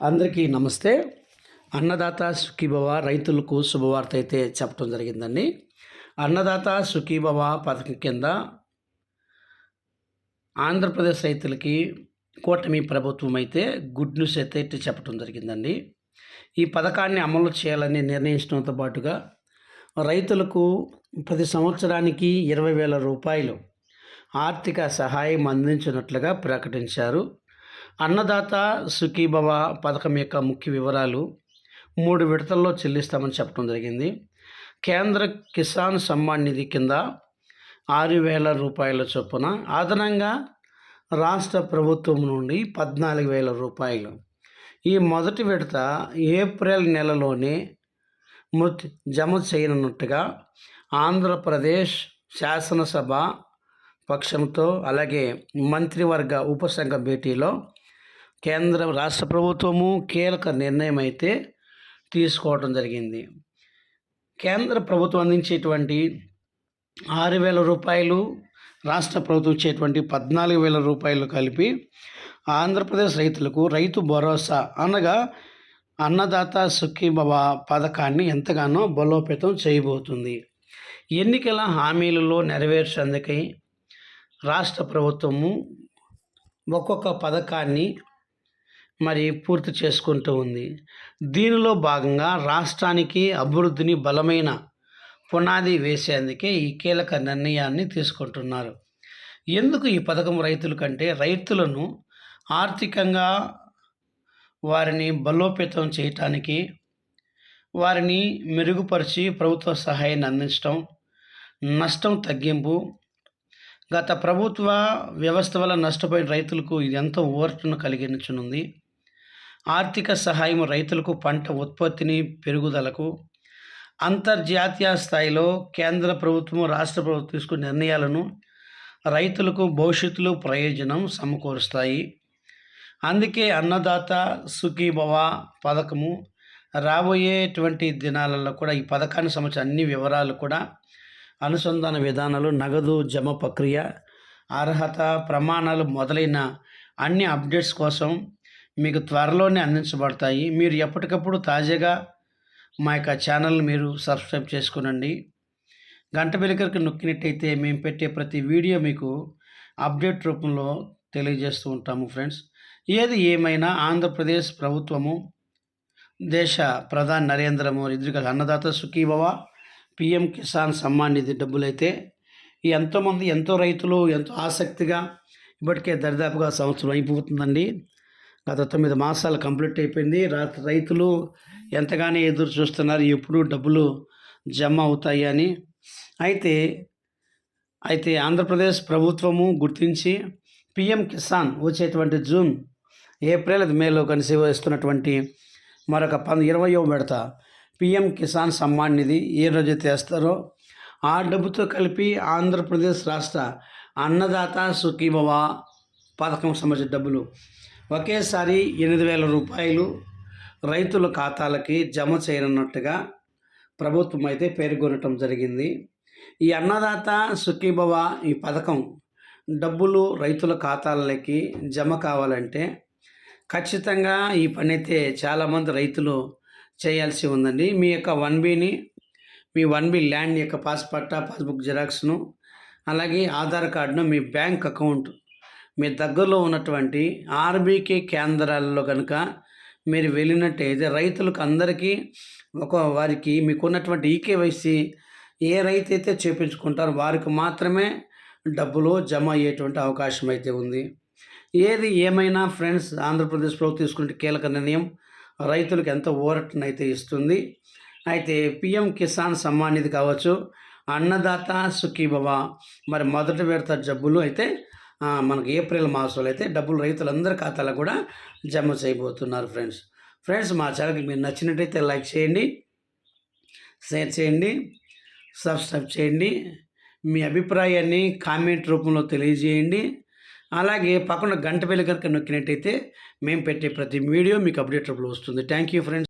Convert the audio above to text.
అందరికీ నమస్తే. అన్నదాత సుఖీభవ రైతులకు శుభవార్త అయితే చెప్పడం జరిగిందండి. అన్నదాత సుఖీభవ పథకం కింద ఆంధ్రప్రదేశ్ రైతులకి కూటమి ప్రభుత్వం అయితే గుడ్ న్యూస్ అయితే చెప్పడం జరిగిందండి. ఈ పథకాన్ని అమలు చేయాలని నిర్ణయించడంతో పాటుగా రైతులకు ప్రతి సంవత్సరానికి ఇరవై వేల రూపాయలు ఆర్థిక సహాయం అందించినట్లుగా ప్రకటించారు. అన్నదాత సుఖీభవ పథకం యొక్క ముఖ్య వివరాలు మూడు విడతల్లో చెల్లిస్తామని చెప్పడం జరిగింది. కేంద్ర కిసాన్ సమ్మాన్ నిధి కింద ఆరు వేల రూపాయల చొప్పున అదనంగా రాష్ట్ర ప్రభుత్వం నుండి పద్నాలుగు వేల రూపాయలు. ఈ మొదటి విడత ఏప్రిల్ నెలలోనే మృతి జమ చేయనున్నట్టుగా ఆంధ్రప్రదేశ్ శాసనసభ పక్షంతో అలాగే మంత్రివర్గ ఉపసంఘ భేటీలో కేంద్ర రాష్ట్ర ప్రభుత్వము కీలక నిర్ణయం అయితే తీసుకోవడం జరిగింది. కేంద్ర ప్రభుత్వం అందించేటువంటి ఆరు వేల రూపాయలు రాష్ట్ర ప్రభుత్వం ఇచ్చేటువంటి పద్నాలుగు వేల రూపాయలు కలిపి ఆంధ్రప్రదేశ్ రైతులకు రైతు భరోసా అనగా అన్నదాత సుఖీభవ పథకాన్ని ఎంతగానో బలోపేతం చేయబోతుంది. ఎన్నికల హామీలలో నెరవేర్చేందుకై రాష్ట్ర ప్రభుత్వము ఒక్కొక్క పథకాన్ని మరి పూర్తి చేసుకుంటూ ఉంది. దీనిలో భాగంగా రాష్ట్రానికి అభివృద్ధిని బలమైన పునాది వేసేందుకే ఈ కీలక నిర్ణయాన్ని తీసుకుంటున్నారు. ఎందుకు ఈ పథకం రైతుల కంటే? రైతులను ఆర్థికంగా వారిని బలోపేతం చేయటానికి వారిని మెరుగుపరిచి ప్రభుత్వ సహాయాన్ని అందించడం నష్టం తగ్గింపు గత ప్రభుత్వ వ్యవస్థ వల్ల నష్టపోయిన రైతులకు ఇది ఎంతో ఊరటను కలిగించనుంది. ఆర్థిక సహాయం రైతులకు పంట ఉత్పత్తిని పెరుగుదలకు అంతర్జాతీయ స్థాయిలో కేంద్ర ప్రభుత్వం రాష్ట్ర ప్రభుత్వం తీసుకున్న నిర్ణయాలను రైతులకు భవిష్యత్తులో ప్రయోజనం సమకూరుస్తాయి. అందుకే అన్నదాత సుఖీభవ పథకము రాబోయేటువంటి దినాలలో కూడా ఈ పథకానికి సంబంధించిన అన్ని వివరాలు కూడా అనుసంధాన విధానాలు నగదు జమ ప్రక్రియ అర్హత ప్రమాణాలు మొదలైన అన్ని అప్డేట్స్ కోసం మీకు త్వరలోనే అందించబడతాయి. మీరు ఎప్పటికప్పుడు తాజాగా మా యొక్క ఛానల్ మీరు సబ్స్క్రైబ్ చేసుకునండి. గంట వెలుకరికి నొక్కినట్టయితే మేము పెట్టే ప్రతి వీడియో మీకు అప్డేట్ రూపంలో తెలియజేస్తూ ఉంటాము ఫ్రెండ్స్. ఏది ఏమైనా ఆంధ్రప్రదేశ్ ప్రభుత్వము దేశ ప్రధాని నరేంద్ర మోదీ ఎదురుగా అన్నదాత సుఖీభవ పిఎం కిసాన్ సమ్మాన్ నిధి డబ్బులైతే ఎంతోమంది ఎంతో రైతులు ఎంతో ఆసక్తిగా ఇప్పటికే దరిదాపుగా సంవత్సరం అయిపోతుందండి. గత తొమ్మిది మాసాలు కంప్లీట్ అయిపోయింది. రైతులు ఎంతగానో ఎదురు చూస్తున్నారు. ఎప్పుడు డబ్బులు జమ అవుతాయి అని. అయితే అయితే ఆంధ్రప్రదేశ్ ప్రభుత్వము గుర్తించి పిఎం కిసాన్ వచ్చేటువంటి జూన్ ఏప్రిల్ మేలో కలిసి వస్తున్నటువంటి మరొక పం ఇరవయో విడత పిఎం కిసాన్ సమ్మాన్ నిధి ఏ రోజు తెస్తారో ఆ డబ్బుతో కలిపి ఆంధ్రప్రదేశ్ రాష్ట్ర అన్నదాత సుఖీభవ పథకం సంబంధించిన డబ్బులు ఒకేసారి ఎనిమిది వేల రూపాయలు రైతుల ఖాతాలకి జమ చేయనున్నట్టుగా ప్రభుత్వం అయితే పేర్కొనటం జరిగింది. ఈ అన్నదాత సుఖీభవ ఈ పథకం డబ్బులు రైతుల ఖాతాలకి జమ కావాలంటే ఖచ్చితంగా ఈ పని అయితే చాలామంది రైతులు చేయాల్సి ఉందండి. మీ యొక్క వన్ బీని మీ వన్ బి ల్యాండ్ యొక్క పాస్ పట్టా పాస్బుక్ జిరాక్స్ను అలాగే ఆధార్ కార్డును మీ బ్యాంక్ అకౌంట్ మీ దగ్గరలో ఉన్నటువంటి ఆర్బీకే కేంద్రాల్లో కనుక మీరు వెళ్ళినట్టయితే రైతులకు అందరికీ ఒక వారికి మీకున్నటువంటి ఈకేవైసీ ఏ రైతు అయితే చేపించుకుంటారో వారికి మాత్రమే డబ్బులు జమ అయ్యేటువంటి అవకాశం అయితే ఉంది. ఏది ఏమైనా ఫ్రెండ్స్ ఆంధ్రప్రదేశ్ ప్రభుత్వం తీసుకుంటే కీలక నిర్ణయం రైతులకు ఎంత ఊరటనైతే ఇస్తుంది. అయితే పిఎం కిసాన్ సమ్మాన్ నిధి కావచ్చు అన్నదాత సుఖీభవ మరి మొదటి విడత జబ్బులు అయితే మనకు ఏప్రిల్ మాసంలో అయితే డబ్బులు రైతులందరి ఖాతాలో కూడా జమ చేయబోతున్నారు ఫ్రెండ్స్. ఫ్రెండ్స్ మా ఛానల్కి మీరు నచ్చినట్టయితే లైక్ చేయండి షేర్ చేయండి సబ్స్క్రైబ్ చేయండి మీ అభిప్రాయాన్ని కామెంట్ రూపంలో తెలియజేయండి. అలాగే పక్కన గంట వెలుగరక నొక్కినట్టయితే మేము పెట్టే ప్రతి వీడియో మీకు అప్డేట్ రూపంలో వస్తుంది. Thank you friends.